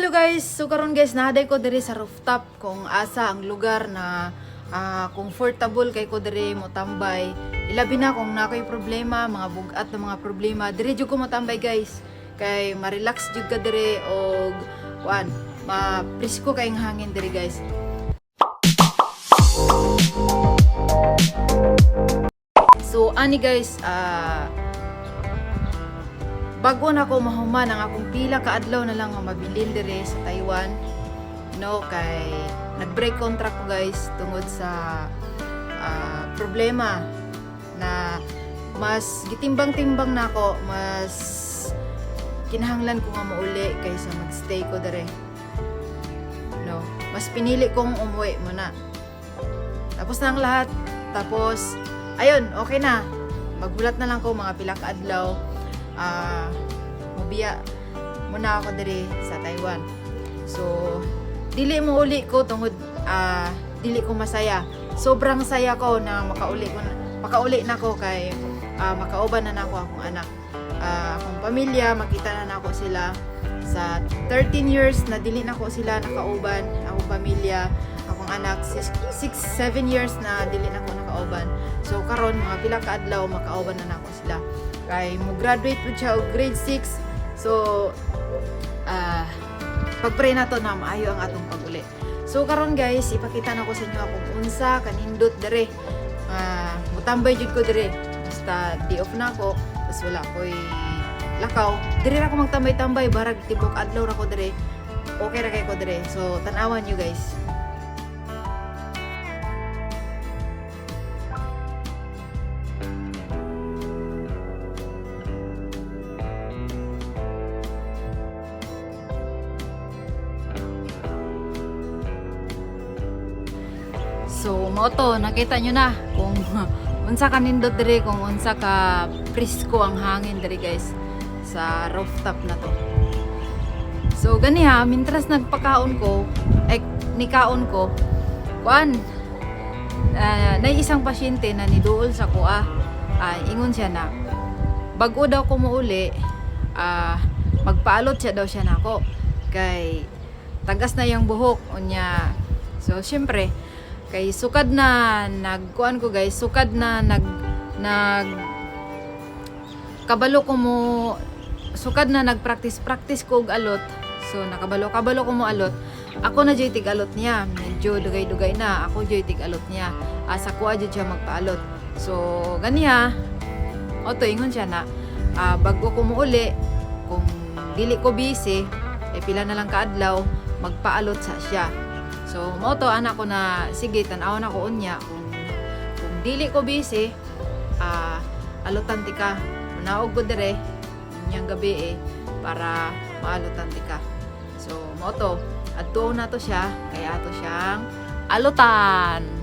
hello guys. So karon guys, nahaday ko diri sa rooftop kung asa ang lugar na ah, comfortable kay ko diri mo tambay. Ilabi na kung na ko'y problema, mga bugat na mga problema, diri jud ko mo tambay guys. Kay ma-relax jud ka diri og kuan, ma-presko kayong hangin diri guys. So ani guys, ah bago na ko mahuman ang akong pila ka adlaw na lang nga mabilin dire sa Taiwan. No kay nag-break contract ko guys tungod sa ah, problema na mas gitimbang-timbang na ako mas kinahanglan ko nga mauli kaysa magstay ko dire. No mas pinili kong umuwi muna. Tapos na ang lahat. Tapos ayun okay na. Magbulat na lang ko mga pila ka adlaw ah mubiya muna ako diri sa Taiwan. So, dili mo uli ko tungod ah dili ko masaya. Sobrang saya ko na makauli ko na, makauli na ko kay ah, makauban na nako akong anak. Ah, akong pamilya, makita na nako sila sa 13 years na dili na ko sila nakauban, akong pamilya, akong anak 6 7 years na dili na ko nakauban. So karon mga pila ka adlaw makauban na nako sila. Kay mo graduate po siya grade 6 so ah pagpray na to na maayo ang atong paguli. So karon guys ipakita na ko sa inyo akong unsa kanindot dire. Ah mutambay jud ko dire. Basta di off na ako tapos wala ko'y lakaw. Dire ra ko magtambay-tambay barag tibok adlaw ra ko dire. Okay ra kay ko dire. So tanawan nyo guys So, mo to, nakita nyo na kung unsa ka nindot diri, kung unsa ka presko ang hangin diri guys sa rooftop na to. So, gani ha, mintras nagpakaon ko, eh, nikaon ko, kuan, uh, na isang pasyente na niduol sa kuha, ah, ingon siya na, bago daw ko muuli, ah, magpaalot siya daw siya nako. Kay tagas na yung buhok unya. So syempre kay sukad na nagkuan ko guys sukad na nag nag kabalo ko mo sukad na nagpractice practice ko og alot. So nakabalo kabalo ko mo alot. Ako na jay alot niya medyo dugay-dugay na ako jay alot niya. Asa ko adyo siya magpaalot. So ganiha o to ingon siya na ah, bago ko muuli kung dili ko busy eh pila na lang kaadlaw magpaalot sa siya so mo to anak ko na sige tan-aw na ko unya. Kung kung dili ko busy ah alutan ti ka naog ko dire unyang gabi eh para maalutan ti ka so mo to adto na to siya kaya ato siyang alutan